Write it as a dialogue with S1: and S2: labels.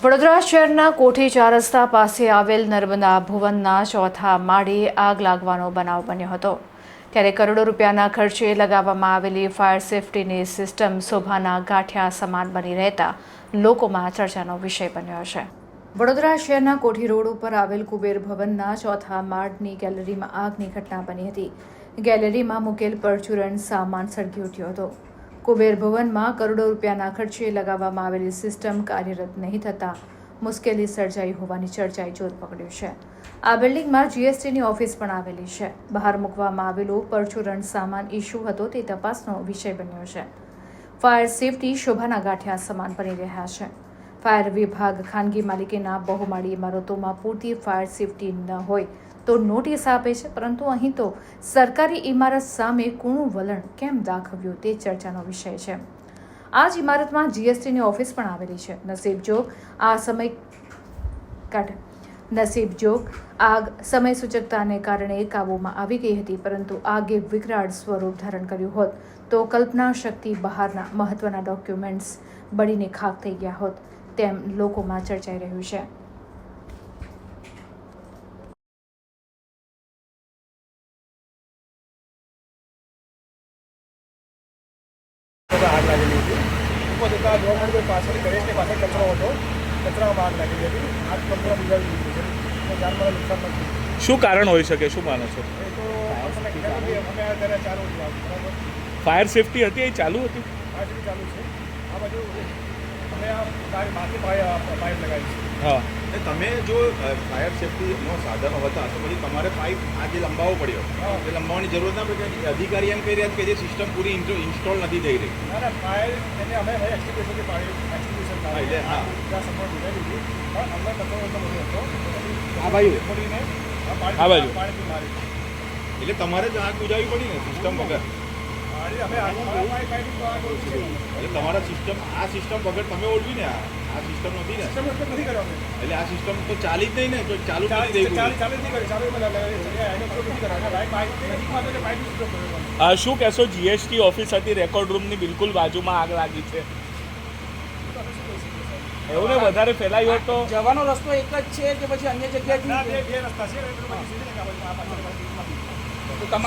S1: વડોદરા શહેરના કોઠી ચાર રસ્તા પાસે આવેલ નર્મદા ભુવનના ચોથા માળે આગ લાગવાનો બનાવ બન્યો હતો. ત્યારે કરોડો રૂપિયાના ખર્ચે લગાવવામાં આવેલી ફાયર સેફટીની સિસ્ટમ શોભાના ગાંઠિયા સમાન બની રહેતા લોકોમાં ચર્ચાનો વિષય બન્યો છે. વડોદરા શહેરના કોઠી રોડ ઉપર આવેલ કુબેર ભવનના ચોથા માળની ગેલેરીમાં આગની ઘટના બની હતી. ગેલેરીમાં મૂકેલ પરચુરણ સામાન સળગી ઉઠ્યો હતો. કુબેર ભવનમાં કરોડો રૂપિયાના ખર્ચે લગાવવામાં આવેલી સિસ્ટમ કાર્યરત નહીં થતાં મુશ્કેલી સર્જાઈ હોવાની ચર્ચાએ જોર પકડ્યું છે. આ બિલ્ડિંગમાં જીએસટીની ઓફિસ પણ આવેલી છે. બહાર મૂકવામાં આવેલો પરચુરણ સામાન ઇસ્યુ હતો તે તપાસનો વિષય બન્યો છે. ફાયર સેફટી શોભાના ગાંઠિયા સમાન બની રહ્યા છે. ફાયર વિભાગ ખાનગી માલિકીના બહુમાળી ઇમારતોમાં પૂરતી ફાયર સેફટી ન હોય તો નોટિસ આપે છે, પરંતુ અહીં તો સરકારી ઇમારત સામે કૂણું વલણ કેમ દાખવ્યું તે ચર્ચાનો વિષય છે. આ જ ઇમારતમાં જીએસટીની ઓફિસ પણ આવેલી છે. નસીબ જો આ સમય કાઢ. નસીબ જોગ, આગ સમય સૂચકતાને કારણે કાબૂમાં આવી ગઈ હતી, પરંતુ આગે વિકરાળ સ્વરૂપ ધારણ કર્યું હોત તો કલ્પના શક્તિ બહારના મહત્વના ડોક્યુમેન્ટ્સ બળીને ખાક થઈ ગયા હોત. તેમ લોકોમાં ચર્ચાઈ રહ્યું છે.
S2: આગ લાગેલી હતી ઉપર જતાં જોવા મળ્યું કે પાછળ ગણેશની પાછળ કચરો હતો કચરામાં આગ લાગેલી હતી આગ કંપના બિગાડી દીધી છે તો જાનમાલને નુકસાન નથી
S3: શું કારણ હોઈ શકે? શું માનો છો?
S2: એ તો અમે અત્યારે ચાલુ બરાબર
S3: ફાયર સેફટી હતી? એ ચાલુ હતી
S2: ચાલુ છે. આ બાજુ બાકી પાઇપ પાઇપ લગાવી છે
S3: હા
S4: એટલે તમે જો ફાયર સેફટીનો સાધનો હતા તો પછી તમારે પાઇપ આજે લંબાવવો પડ્યો
S2: હા.
S4: એ લંબાવવાની જરૂર ના પડે કે અધિકારી એમ કહી રહ્યા કે જે સિસ્ટમ પૂરી ઇન્સ્ટોલ નથી થઈ રહી
S2: ના ના એને અમે હવે એક્સટિબ્યુશનથી પાડી એક્સટિબ્યુશન
S4: હા, એટલે હા.
S2: સપોર્ટ બિગાડી દીધી પણ અંદર કચરો હતો
S3: આ બાજુ.
S2: ખોલીને આ
S3: બાજુ.
S2: પાણીથી મારી
S4: એટલે તમારે જ આગ બુજાવી પડી ને સિસ્ટમ વગર એટલે તમારા સિસ્ટમ આ સિસ્ટમ વગર તમે ઓળવી ને આ આ સિસ્ટમ નથી ને. એટલે આ સિસ્ટમ તો ચાલી જ નહીં ને તો ચાલુ
S3: શું કહેશો? જીએસટી ઓફિસ હતી રેકોર્ડ રૂમની બિલકુલ બાજુમાં આગ લાગી છે. એવું ને વધારે ફેલાયું હોત તો?
S5: જવાનો રસ્તો એક જ છે કે પછી અન્ય
S2: જગ્યાએ બે
S5: જગ્યાથી
S2: રસ્તા છે.
S5: તમારે